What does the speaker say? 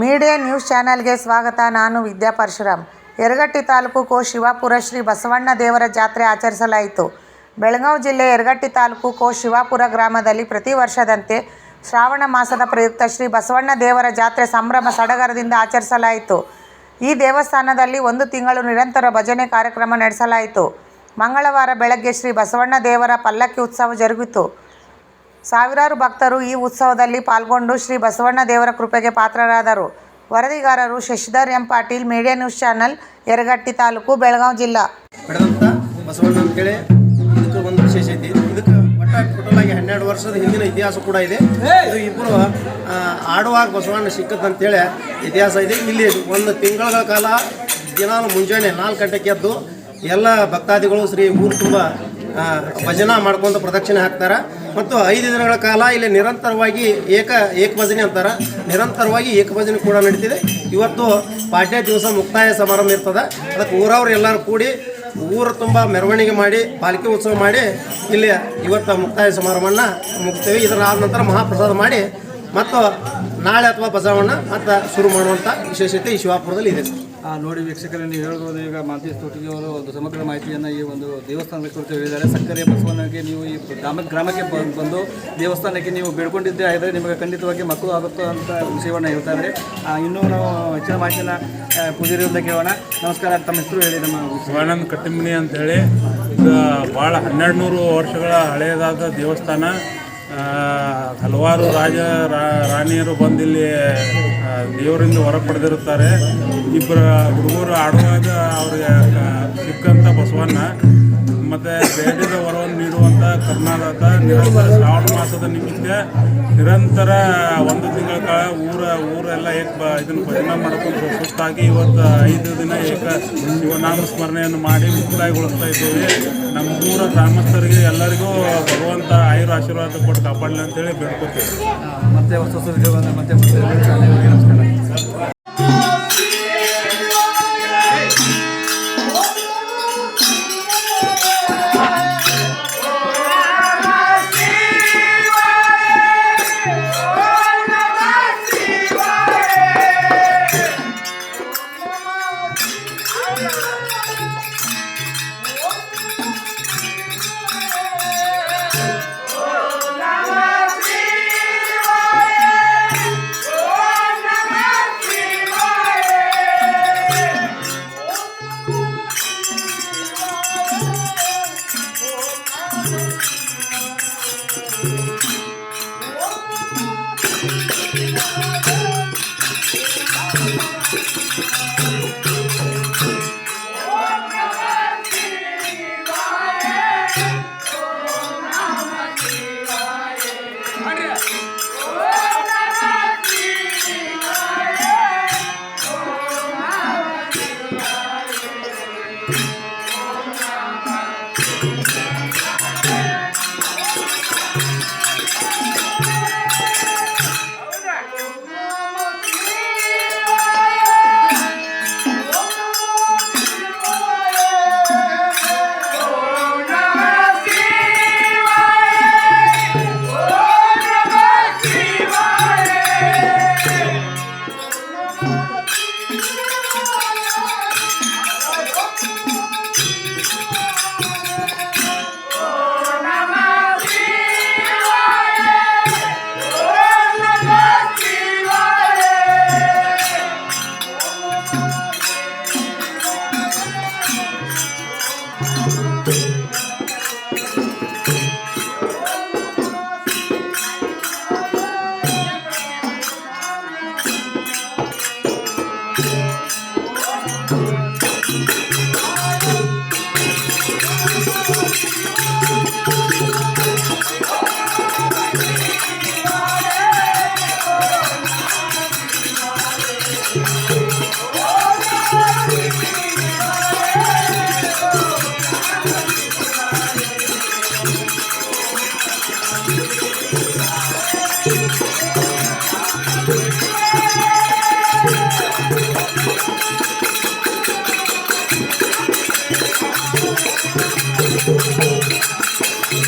Media news ಚಾನೆಲ್ಗೆ ಸ್ವಾಗತ. ನಾನು ವಿದ್ಯಾ ಪರಶುರಾಮ್ ಯರಗಟ್ಟಿ ತಾಲೂಕು ಕೋ ಶಿವಾಪುರ ಶ್ರೀ ಬಸವಣ್ಣ ದೇವರ ಜಾತ್ರೆ ಆಚರಿಸಲಾಯಿತು. ಬೆಳಗಾವಿ ಜಿಲ್ಲೆ ಯರಗಟ್ಟಿ ತಾಲೂಕು ಕೋ ಶಿವಾಪುರ ಗ್ರಾಮದಲ್ಲಿ ಪ್ರತಿ ವರ್ಷದಂತೆ ಶ್ರಾವಣ ಮಾಸದ ಪ್ರಯುಕ್ತ ಶ್ರೀ ಬಸವಣ್ಣ ದೇವರ ಜಾತ್ರೆ ಸಂಭ್ರಮ ಸಡಗರದಿಂದ ಆಚರಿಸಲಾಯಿತು. ಈ ದೇವಸ್ಥಾನದಲ್ಲಿ ಒಂದು ತಿಂಗಳು ನಿರಂತರ ಭಜನೆ ಕಾರ್ಯಕ್ರಮ ನಡೆಸಲಾಯಿತು. ಮಂಗಳವಾರ ಬೆಳಗ್ಗೆ ಶ್ರೀ ಬಸವಣ್ಣ ದೇವರ ಪಲ್ಲಕ್ಕಿ ಉತ್ಸವ ಜರುಗಿತು. ಸಾವಿರಾರು ಭಕ್ತರು ಈ ಉತ್ಸವದಲ್ಲಿ ಪಾಲ್ಗೊಂಡು ಶ್ರೀ ಬಸವಣ್ಣ ದೇವರ ಕೃಪೆಗೆ ಪಾತ್ರರಾದರು. ವರದಿಗಾರರು Shashidhar M Patil media news channel Yaragatti taluk, Belagavi ಜಿಲ್ಲಾ. ಬಸವಣ್ಣ ಅಂತೇಳಿ ಒಂದು ವಿಶೇಷ ಐತಿ. ಇದಕ್ಕೆ ಹನ್ನೆರಡು ವರ್ಷದ ಹಿಂದಿನ ಇತಿಹಾಸ ಕೂಡ ಇದೆ. ಇದು ಇಬ್ಬರು ಆಡುವಾಗ ಬಸವಣ್ಣ ಸಿಕ್ಕದಂತೇಳಿ ಇತಿಹಾಸ ಇದೆ. ಇಲ್ಲಿ ಒಂದು ತಿಂಗಳ ಕಾಲ ದಿನಾಲು ಮುಂಜಾನೆ ನಾಲ್ಕು ಗಂಟೆಗೆ ಎದ್ದು ಎಲ್ಲ ಭಕ್ತಾದಿಗಳು ಶ್ರೀ ಊರು ತುಂಬ ಭಜನಾ ಮಾಡ್ಕೊಂಡು ಪ್ರದಕ್ಷಿಣೆ ಹಾಕ್ತಾರೆ. ಮತ್ತು ಐದು ದಿನಗಳ ಕಾಲ ಇಲ್ಲಿ ನಿರಂತರವಾಗಿ ಏಕ ಏಕಭಜನೆ ಅಂತಾರೆ. ನಿರಂತರವಾಗಿ ಏಕಭಜನೆ ಕೂಡ ನಡೀತಿದೆ. ಇವತ್ತು ಪಾಡ್ಯ ದಿವಸ ಮುಕ್ತಾಯ ಸಮಾರಂಭ ಇರ್ತದೆ. ಅದಕ್ಕೆ ಊರವ್ರು ಎಲ್ಲರೂ ಕೂಡಿ ಊರು ತುಂಬ ಮೆರವಣಿಗೆ ಮಾಡಿ, ಪಾಲಿಕೆ ಉತ್ಸವ ಮಾಡಿ ಇಲ್ಲಿ ಇವತ್ತು ಮುಕ್ತಾಯ ಸಮಾರಂಭವನ್ನು ಮುಗ್ತೇವೆ. ಇದರ ಆದ ನಂತರ ಮಹಾಪ್ರಸಾದ ಮಾಡಿ ಮತ್ತು ನಾಳೆ ಅಥವಾ ಬಸವಣ್ಣ ಮತ್ತು ಶುರು ಮಾಡುವಂಥ ವಿಶೇಷತೆ ಈ ಶಿವಾಪುರದಲ್ಲಿ ಇದೆ. ನೋಡಿ ವೀಕ್ಷಕರೇ ನೀವು ಹೇಳ್ಬೋದು ಈಗ ಮಾಂತೇಶ್ ತೋಟಿಗೆ ಅವರು ಒಂದು ಸಮಗ್ರ ಮಾಹಿತಿಯನ್ನು ಈ ಒಂದು ದೇವಸ್ಥಾನದ ಕುರಿತು ಹೇಳಿದ್ದಾರೆ. ಸಕ್ಕರೆ ಬಸವನಿಗೆ ನೀವು ಈ ಗ್ರಾಮ ಗ್ರಾಮಕ್ಕೆ ಬಂದು ದೇವಸ್ಥಾನಕ್ಕೆ ನೀವು ಬೇಡ್ಕೊಂಡಿದ್ದೆ ಆದರೆ ನಿಮಗೆ ಖಂಡಿತವಾಗಿ ಮಕ್ಕಳು ಆಗುತ್ತೋ ಅಂತ ವಿಷಯವನ್ನು ಹೇಳ್ತಾರೆ ಇನ್ನೂ ನಾವು ಹೆಚ್ಚಿನ ಮಾಹಿತಿಯನ್ನ ಆ, ಪೂಜಾರಿಯಿಂದ ಕೇಳೋಣ. ನಮಸ್ಕಾರ ತಮ್ಮ ಹೆಸರು ಹೇಳಿ ನಮ್ಮ ಶಿವಾನಂದ ಕಟ್ಟಿಮನಿ ಅಂತೇಳಿ. ಈಗ ಭಾಳ ಹನ್ನೆರಡು ನೂರು ವರ್ಷಗಳ ಹಳೆಯದಾದ ದೇವಸ್ಥಾನ. ಹಲವಾರು ರಾಜ ರಾಣಿಯರು ಬಂದಿಲ್ಲಿ ದೇವರಿಂದ ಹೊರ ಪಡೆದಿರುತ್ತಾರೆ. ಇಬ್ಬರು ಹುಡುಗರು ಆಡುವಾಗ ಅವ್ರಿಗೆ ಸಿಕ್ಕಂಥ ಬಸವಣ್ಣ. ಮತ್ತು ಬೇಡದ ವರವನ್ನು ನೀಡುವಂಥ ಕರ್ನಾಟಕ ನಿರಂತರ ಶ್ರಾವಣ ಮಾಸದ ನಿಮಿತ್ತ ನಿರಂತರ ಒಂದು ತಿಂಗಳ ಕಾಲ ಊರ, ಊರೆಲ್ಲ ಏಕ ಇದನ್ನು ಭಜನೆ ಮಾಡ್ಕೊಂಡು ಸುಸ್ತಾಗಿ ಇವತ್ತು ಐದು ದಿನ ಏಕ ಶಿವನಾಮ ಸ್ಮರಣೆಯನ್ನು ಮಾಡಿ ಮುಕ್ತಾಯಗೊಳಿಸ್ತಾ ಇದ್ದೇವೆ. ನಮ್ಮ ಊರ ಗ್ರಾಮಸ್ಥರಿಗೆ ಎಲ್ಲರಿಗೂ ಭಗವಂತ ಆಯುರ ಆಶೀರ್ವಾದ ಕೊಟ್ಟು ಕಾಪಾಡಲಿ ಅಂತೇಳಿ ಬೇಡ್ಕೊತೀವಿ. ಮತ್ತೆ ಹೊಸ ಮತ್ತೆ ಮತ್ತೆ